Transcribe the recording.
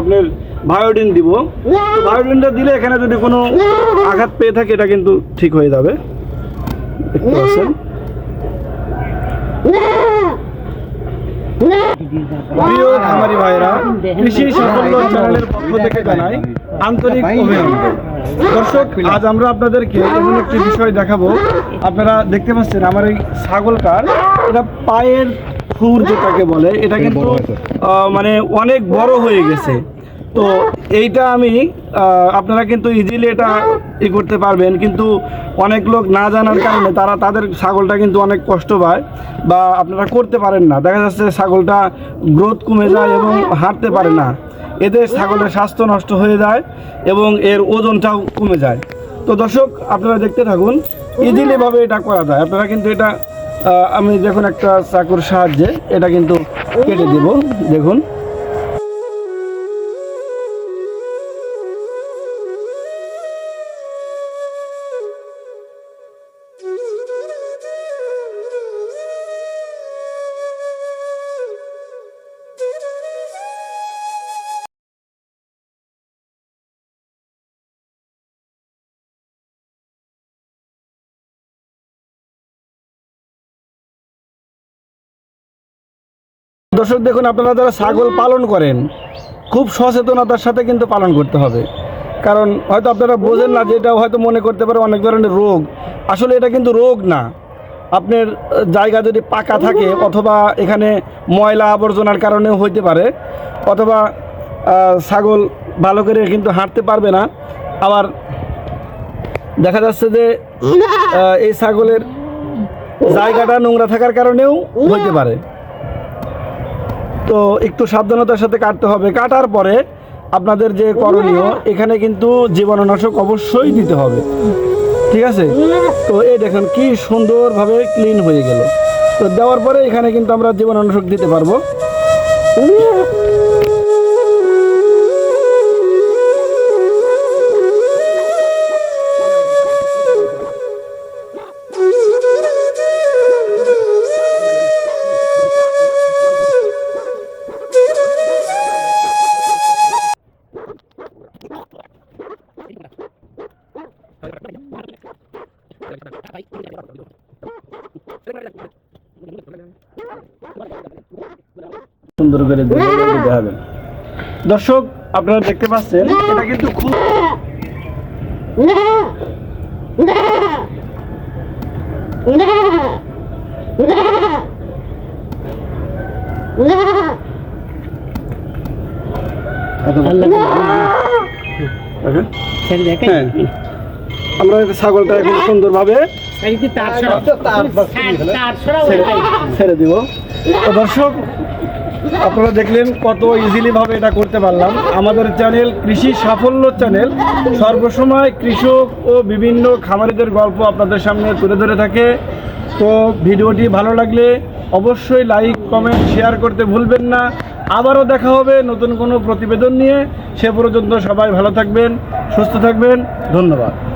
আপনার ভায়োডিন দিব। ভায়োডিনটা দিলে এখানে যদি কোনো আঘাত পেয়ে থাকে এটা কিন্তু ঠিক হয়ে যাবে। দেখতে পাচ্ছেন প্রিয় খামারি ভাইরা কৃষি সাফল্য চ্যানেলের পক্ষ থেকে জানাই আন্তরিক অভিনন্দন। দর্শক আজ আমরা আপনাদেরকে এমন একটি বিষয় দেখাবো। আপনারা দেখতে পাচ্ছেন আমার এই ছাগলটার এটা পায়ের খুর যেটাকে বলে এটা কিন্তু মানে অনেক বড় হয়ে গেছে। তো এইটা আমি আপনারা কিন্তু ইজিলি এটা ই করতে পারবেন। কিন্তু অনেক লোক না জানার কারণে তারা তাদের ছাগলটা কিন্তু অনেক কষ্ট পায় বা আপনারা করতে পারেন না। দেখা যাচ্ছে ছাগলটা গ্রোথ কমে যায় এবং হাঁটতে পারে না। এতে ছাগলের স্বাস্থ্য নষ্ট হয়ে যায় এবং এর ওজনটাও কমে যায়। তো দর্শক আপনারা দেখতে থাকুন ইজিলিভাবে এটা করা যায়। আপনারা কিন্তু এটা আমি দেখুন একটা চাকুর সাহায্যে এটা কিন্তু কেটে দেব দেখুন। দর্শক দেখুন আপনারা যারা ছাগল পালন করেন খুব সচেতনতার সাথে কিন্তু পালন করতে হবে। কারণ হয়তো আপনারা বোঝেন না যে এটা হয়তো মনে করতে পারে অনেক ধরনের রোগ। আসলে এটা কিন্তু রোগ না। আপনার জায়গা যদি পাকা থাকে অথবা এখানে ময়লা আবর্জনার কারণেও হইতে পারে অথবা ছাগল ভালো করে কিন্তু হাঁটতে পারবে না। আবার দেখা যাচ্ছে যে এই ছাগলের জায়গাটা নোংরা থাকার কারণেও হইতে পারে। তো একটু সাবধানতার সাথে কাটতে হবে। কাটার পরে আপনাদের যে করণীয়, এখানে কিন্তু জীবাণুনাশক অবশ্যই দিতে হবে। ঠিক আছে? তো এই দেখেন কি সুন্দরভাবে ক্লিন হয়ে গেল। তো দেওয়ার পরে এখানে কিন্তু আমরা জীবাণুনাশক দিতে পারব। সুন্দর করে দেখাবেন দর্শক আপনারা দেখতে পাচ্ছেন এটা কিন্তু খুব দেখেন? হ্যাঁ আমরা এই ছাগলটা এখন সুন্দরভাবে ছেড়ে- ছেড়ে দিব। তো দর্শক আপনারা দেখলেন কত ইজিলি ভাবে এটা করতে পারলাম। আমাদের চ্যানেল কৃষি সাফল্য চ্যানেল সর্বসময় কৃষক ও বিভিন্ন খামারিদের গল্প আপনাদের সামনে তুলে ধরে থাকে। তো ভিডিওটি ভালো লাগলে অবশ্যই লাইক কমেন্ট শেয়ার করতে ভুলবেন না। আবারও দেখা হবে নতুন কোনো প্রতিবেদন নিয়ে। সে পর্যন্ত সবাই ভালো থাকবেন সুস্থ থাকবেন। ধন্যবাদ।